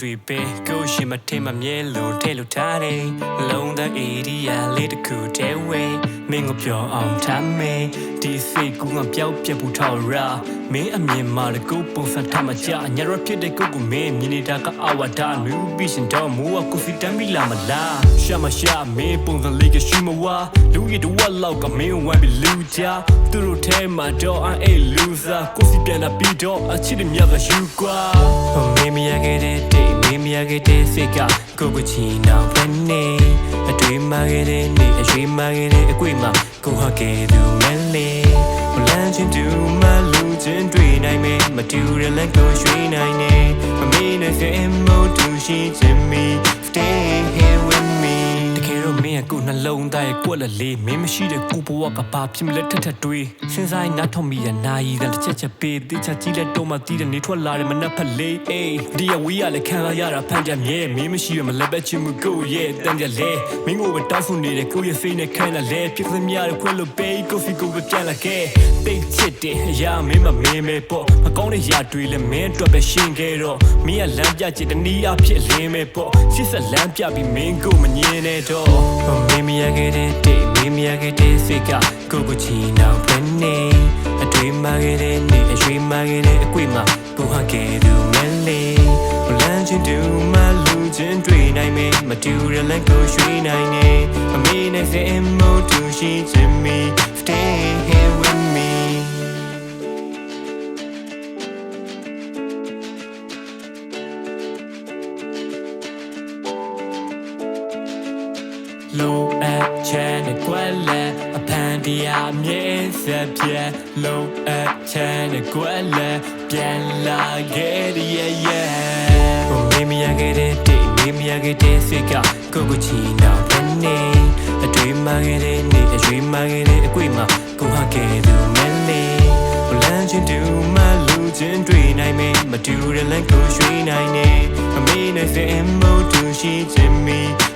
တွေပဲကိုရှိမထင်မမြဲလို့ထဲလို့ထားတယ်လုံးသားအေရီယာလေးတစ်ခုတည်းဝဲ မင်းကိုပြောအောင်ထားမယ်ဒီစိတ်ကူငါပျောက်ပြက်ဘူးထောက်ရာမင်းအမြင်မှာတကူပုံစံထားမှကြာညရဖြစ်တဲ့ကိုကိုမင်းမြင်နေတာကအဝတာနူပြီးရှင်တော့မူအကူစီတမ်းပြီးလာမလားရှာမရှာမင်းပုံစံလေးကရှိမဝါလူရတဲ့ဝက်လောက်ကမင်းဝမ်းပြီးလူကြသူတို့ထဲမှာတော့အအေးလူစားကိုစီပြန်လာပြီးတော့အချစ်တွေမြတ်ကယူကွာမင်းမရခဲ့တဲ့တိတ်မင်းမ ရခဲ့တဲ့စိတ်ကကိုကိုချီနောင်ဖက်နေအတွေ့မခဲ့တဲ့နေ့အရွေးမခဲ့တဲ့အကွေမှာကိုဟာခဲ့သူမဲလေးဘလန်ချင်းတူမလူချင်းတွေ့နိုင်မယ်မတူရလက်ကိုရွှေ့နိုင်နေမမေးနဲ့စေမို့တူရှိချင်မီ stay ကယ်တော့မင်းကကိုယ်နှလုံးသားရဲ့ကွက်လက်လေးမင်းမရှိတဲ့ကိုဘဝကဘာဖြစ်မလဲထက်ထက်တွေးစဉ်းစားရင်နားထောင်မိရနာယီကတစ်ချက်ချက်ပေးတိချကြည့်လက်တော့မှတီးတဲ့နေထွက်လာတဲ့မနှက်ဖက်လေးအေးဒီရဝီးရလည်းခံရရတာဖန်ကြမြဲမင်းမရှိရမလက်ပဲချင်မှုကိုရဲ့တန်ကြလဲမင်းကိုပဲတောင်းဆိုနေတဲ့ကိုရဲ့စိတ်နဲ့ခံရလဲဖြစ်သမျှတဲ့ခွင့်လို့ပေးကိုဖီကိုပဲပြန်လာခဲ့တိတ်ချစ်တဲ့အရာမင်းမမင်းမဲပေါ့မကောင်းတဲ့ຢာတွေလည်းမင်းအတွက်ပဲရှင်းခဲ့တော့မင်းကလမ်းပြချစ်တနည်းအားဖြင့်လင်းမဲပေါ့ချစ်ဆက်လမ်းပြပြီးမင်းကိုမငြင်းနဲ့တော့မင်းမရခဲ့တဲ့တိတ်မင်းမရခဲ့တဲ့စိတ်ကကိုကိုချီနောင်ဖက်နေအတွေ့မခဲ့တဲ့နေ့အရွှေမခဲ့တဲ့အကွေမှာကိုဟာခဲ့သူမဲလေးဘလန်ချင်းတူမလူချင်းတွေ့နိုင်မယ်မတူရလက်ကိုရွှေ့နိုင်နေအမေနဲ့စေမို့တူရှိချင်မီ လိုအပ်ချက်နဲ့ကွက်လက်အဖန်တရားမြဲဆက်ပြဲလိုအပ်ချက်နဲ့ကွက်လက်ပြန်လာခဲ့တဲ့ရဲ့ဘုံမေးမရခဲ့တဲ့တိတ်မေးမရခဲ့တဲ့စိတ်ကကိုကိုချီနောင်ဖက်နေအတွေ့မခဲ့တဲ့နေ့အရွေးမခဲ့တဲ့အကွေမှာကိုဟာခဲ့သူမဲလေးဘလန်ချင်းတူမလူချင်းတွေ့နိုင်မယ်မတူတဲ့လက်ကိုရွှေ့နိုင်နေအမေနဲ့စေမို့တူရှိချင်မီ stay here